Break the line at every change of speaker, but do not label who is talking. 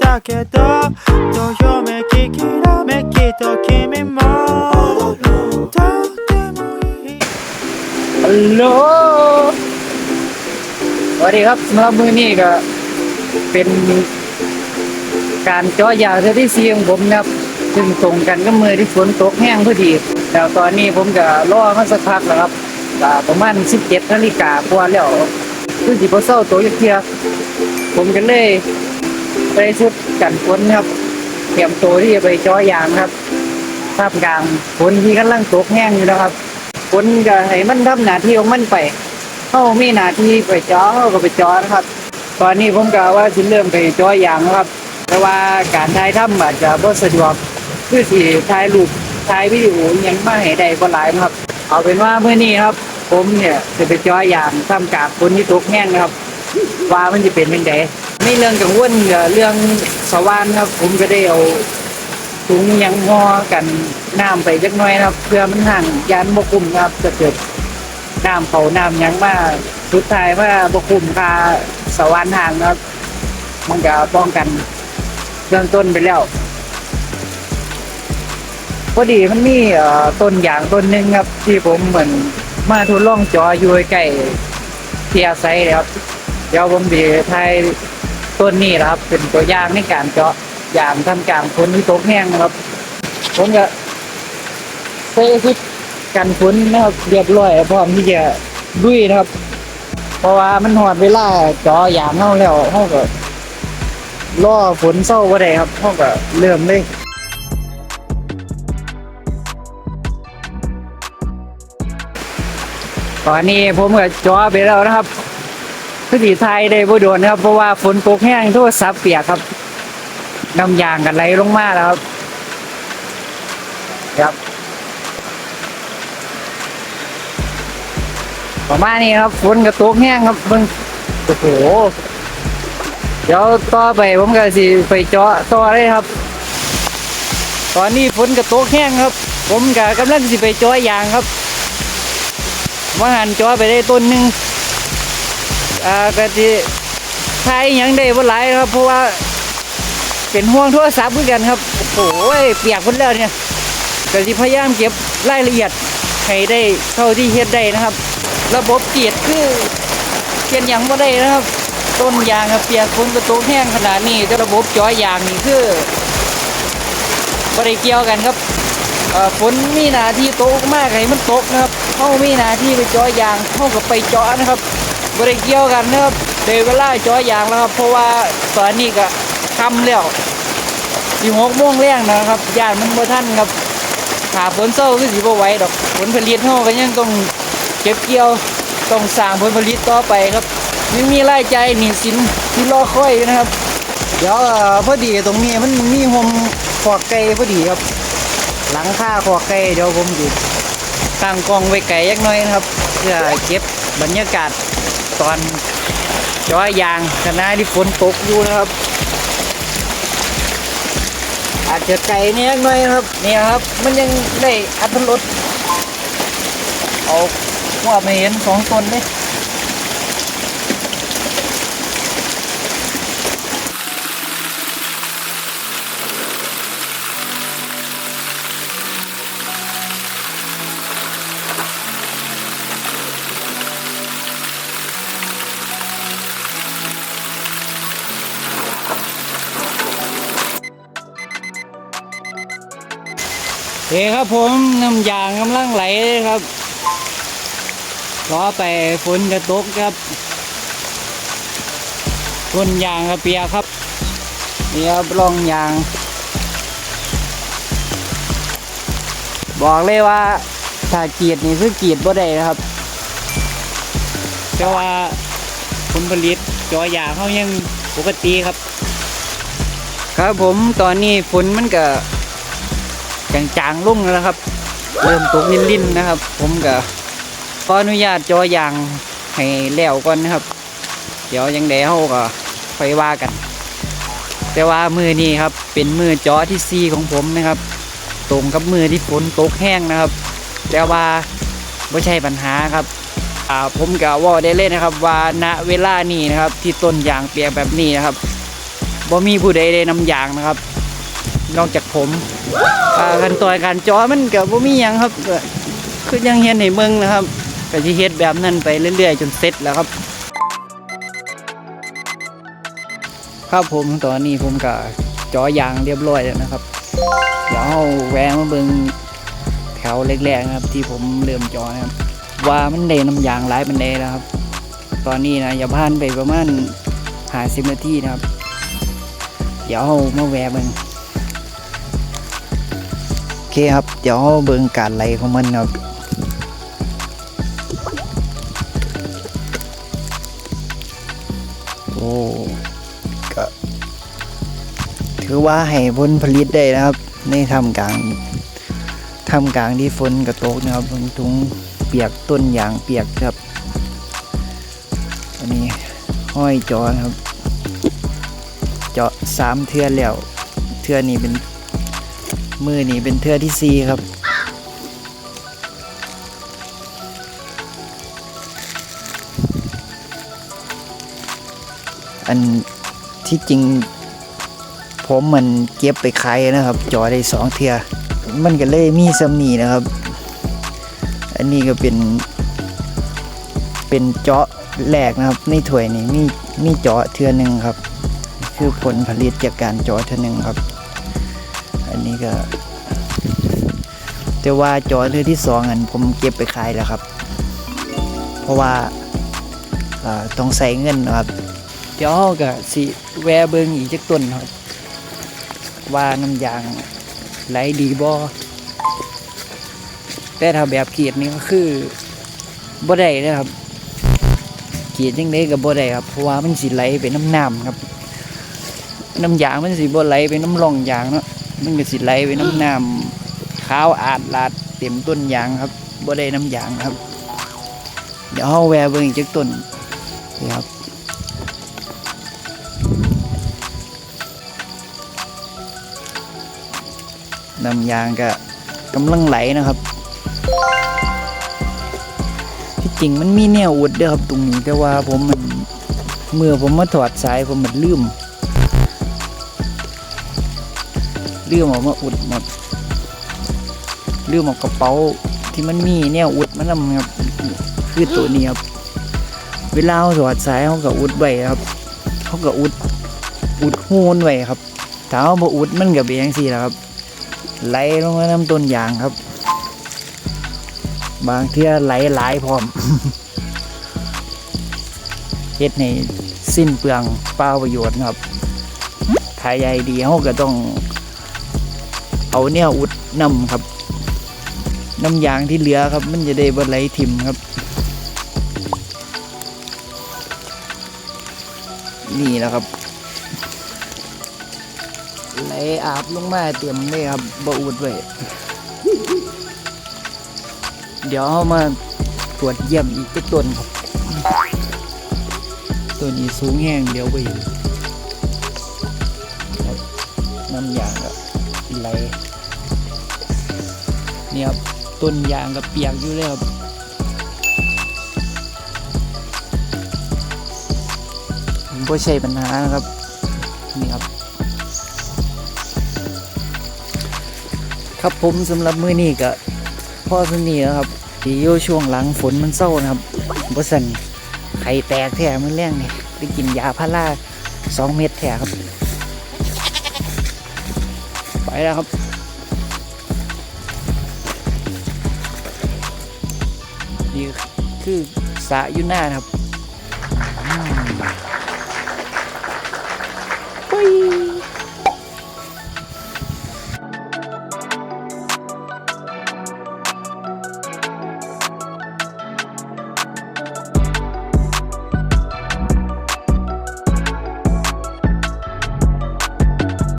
だけどどよめききらめきと君もとってもいい
ฮัลโหลสวัสดีครับสำหรับมือนี้ก็เป็นการเจาะยางเทือที่ซีของผมนะครับซึ่งตรงกันก็มือที่ฝนตกแห้งพอดีแล้วตอนนี้ผมก็รอมาสักพักแล้วครับก็ประมาณ17นาฬิกากว่าแล้วคือสิบ่เศร้าตัวจักเทียผมก็เลย ไปชุดกันฝนครับ เตรียมตัวที่จะไปจาะยางครับท่ามกลางฝนที่กำลังตกแห้งอยู่นะครับคนก็ให้มันทำหน้าที่ของมันไปเขามีหน้าที่ไปจ้อเขาก็ไปจ้อนะครับ ตอนนี้ผมก็ว่าสิเริ่มไปจ้ออย่างนะครับแต่ว่าการถ่ายทำอาจจะบ่สะดวกคือสิถ่ายรูปถ่ายวิดีโอยังมาให้ได้บ่หลายครับ เอาเป็นว่าเมื่อนี้ครับ ผมเนี่ยจะไปจ้ออย่างท่ำกลางคนที่ตกแห้งนะครับ ว่ามันจะเป็นยังไง ไม่เรื่องกังวลเรื่องสว่านครับ ผมก็ได้เอาถุงยังห่อกันน้ำไปจักหน่อยนะครับ เพื่อมันห่างยานบกุมนะครับจะเกิดน้ำเขาน้ำยังมาสุดท้ายว่าบกุมคาสวรรค์ห่างนะครับ มันก็ป้องกันเบื้องต้นไปแล้วพอดีมันมีต้นอย่างต้นหนึ่งครับ ที่ผมเหมือนมาทดลองจออยู่ใกล้ๆที่อาศัยเลยครับ เดี๋ยวผมดีทาย ต้นนี้นะครับ เป็นตัวอย่างในการเจาะยางทำกลางฝนที่ตกแห้งนะครับผมก็ใส่ชุดกันฝนนะครับเรียบร้อยพร้อมที่จะดุยนะครับ เพราะว่ามันหอดเวลาเจออย่างเข้าแล้วเขาก็รอฝนเศร้าก็ได้ครับเขาก็เริ่มเลยตอนนี้ผมก็จอไปแล้วนะครับ พอดีไทยได้บ่โดนนะครับ เพราะว่าฝนตกแห้งโทรศัพท์เปียกครับน้ำยางกันไหลลงมาแล้วครับ ครับประมาณนี้ครับฝนกระตกแห้งครับเบิ่งโอ้โหเดี๋ยวต่อไปผมก็สิไปเจาะต่อเลยครับ ตอนนี้ฝนกระตกแห้งครับ ผมก็กำลังสิไปเจาะยางครับ ว่าหันเจาะไปได้ต้นหนึ่ง อ่าก็สิใช้หยังได้บ่หลายครับ เพราะว่าเป็นห่วงโทรศัพท์เหมือนกันครับโอ้โหเปียกหมดแล้วเนี่ยก็สิพยายามเก็บรายละเอียดให้ได้เท่าที่เฮ็ดได้นะครับ ระบบเกียรคือเขียนยังบ่ได้นะครับ ต้นยางครับเปียกฝนกระตกแห้งขนาดนี้แต่ระบบจ่อยยางนี่คือบ่ได้เกี่ยวกันครับฝนมีหน้าที่โตมากให้มันตกนะครับเฮามีหน้าที่ไปจ่อยยางเฮาก็ไปจาะนะครับ บ่ได้เกี่ยวกันนะครับได้เวลาจ่อยางแล้วครับ เพราะว่าตอนนี้ก็คำแล้วสี่หกโมงแรงนะครับยานมันบ่ทันครับหาฝนเศร้าคือสิบ่ไหวดอกผลผลิตเฮาก็ยังต้องเก็บเกี่ยวต้องสร้างผลผลิตต่อไปครับยังมีรายจ่ายหนี้สินที่รอคอยอยนะครับ เดี๋ยวพอดีตรงนี้มันมีโฮมขอกไก่พอดีครับ หลังคาขอกไก่เดี๋ยวผมอยู่ตั้งกองไว้ไก่ยักน้อยนะครับเพื่อเก็บบรรยากาศ ตอนจอยยางขณะที่ฝนตกอยู่นะครับ อาจจะไกลเนี่ยหน่อยครับเนี่ยครับ มันยังได้อัตรสเอาว่าไม่เห็นสองตนเลย เฮ้ครับผมน้ำยางกำลังไหลครับรอไปฝนจะตกครับต้นยางกระเปียครับนี่ครับร่องยาง บอกเลยว่าถ้ากีดนี่คือกีดบ่ได้นะครับแต่ว่าผลผลิตจอยางเขายังปกติครับ ครับผมตอนนี้ฝนมันก็ จางๆลุ่งแล้วนะครับ เริ่มตกลิ่นๆนะครับ ผมก็ขออนุญาตจอยางให้แล้วก่อนนะครับ เดี๋ยวยังเดี๋ยวก็ค่อยว่ากัน แต่ว่ามือนี้ครับ เป็นมือจอที่ซีของผมนะครับตรงกับมือที่ฝนตกแห้งนะครับ แต่ว่าไม่ใช่ปัญหาครับอ่าผมกะว่าได้เล่นนะครับ ว่าณเวลานี้นะครับ ที่ต้นยางเปียกแบบนี้นะครับบ่มีผู้ใดได้นำยางนะครับ นอกจากผมอ่ากันต่อยการจอมันก็บ่มีหยังครับคือยังเฮ็ดให้เบิ่งนะครับก็สิเฮ็ดแบบนั้นไปเรื่อยๆ จนเสร็จแล้วครับครับผมตอนนี้ผมก็จอยางเรียบร้อยแล้วนะครับ เดี๋ยวเอาแวะมาเบิ่งแถวแรกๆนะครับ ที่ผมเริ่มจอนะครับ ว่ามันได้น้ำยางหลายมันได้แล้วครับ ตอนนี้นะอย่าพาดไปประมาณหาสิบนาทีนะครับ เดี๋ยวเอามาแวะเบิ่ง เคครับ เดี๋ยวเบิ่งการไหลของมันครับโอ้ก็ถือว่าให้ผลผลิตได้นะครับ ในทำกลางทำกลางที่ฝนกระตกนะครับบางทุงเปียกต้นยางเปียกครับอันนี้ห้อยจอครับ เจาะสามเทือแล้ว เทือนี้เป็น มือนี้เป็นเทือที่สี่ครับ อันที่จริง ผมมันเก็บไปขายนะครับ จอได้สองเทือมันก็เลยมีสำนีนะครับ อันนี้ก็เป็น เป็นเจาะแรกนะครับในถ้วยนี้มีมีเจาะเทือหนึ่งครับ คือผลผลิตจากการเจาะเทือหนึ่งครับ อันนี้ก็ แต่ว่าจาะเทือที่สองอันผมเก็บไปขายแล้วครับ เพราะว่าต้องใส่เงินนะครับ เดี๋ยวก็สิแวะเบิ่งอีกจักต้นครับ ว่าน้ำยางไหลดีบ่แต่ถ้าแบบเกรีดนี่ก็คือบ่ได้นะครับเกรีดยังไงก็บ่ได้ครับเพราะว่ามันสิไหลไปน้ำน้ำครับ น้ำยางมันสิบ่ไหลไปน้ำร่องยางเนาะ มันก็สิไหลไปน้ำน้ำขาวอาดลาดเต็มต้นยางครับบ่ได้น้ำยางครับ เดี๋ยวเราแวะเบิ่งอีกจักต้นครับน้ำยางก็กำลังไหลนะครับ ที่จริงมันมีแนวอุดเด้อครับตรงนี้แต่ว่าผมมันเมื่อผมมาถอดสายผมมันลืม ลืมออกมาอุดหมดลืมออกกระเป๋าที่มันมีแนวอุดมันนำครับคือตัวนี้ครับเวลาเราถอดสายเขาก็อุดไว้ครับเขาก็อุดอุดหูนไว้ครับถ้าเขาบ่อุดมันก็เป็นอย่างสี่แหละครับไหลลงมาน้ำต้นยางครับ บางเที่ยไหลหลายพร้อมเฮ็ดให้สิ้นเปลืองเปล่าประโยชน์ครับถ้าใหญ่ดีเขาก็ต้อง เอาเนี่ยอุดน้ำครับ น้ำยางที่เหลือครับ มันจะได้บ่ไหลทิมครับ นี่แหละครับไหลอาบลงมาเต็มเลยครับบอุดไว้เดี๋ยวเามาตรวจเยี่ยมอีกจักต้นครับตัวนี้สูงแห้งเดี๋ยวไปอยู่น้ำยางก็ไหล นี่ครับต้นยางก็เปียกอยู่เลยครับไม่ใช่ปัญหานะครับนี่ครับ ครับผมสำหรับมือนี้ก็พ่อสนีแล้วครับที่อยู่ช่วงหลังฝนมันเศร้านะครับบ่สันไข่แตกแท้มือแรงเนี่ยได้กินยาพาราสองเม็ดแท้ครับ ไปแล้วครับ นี่คือสะอยุหน้าครับ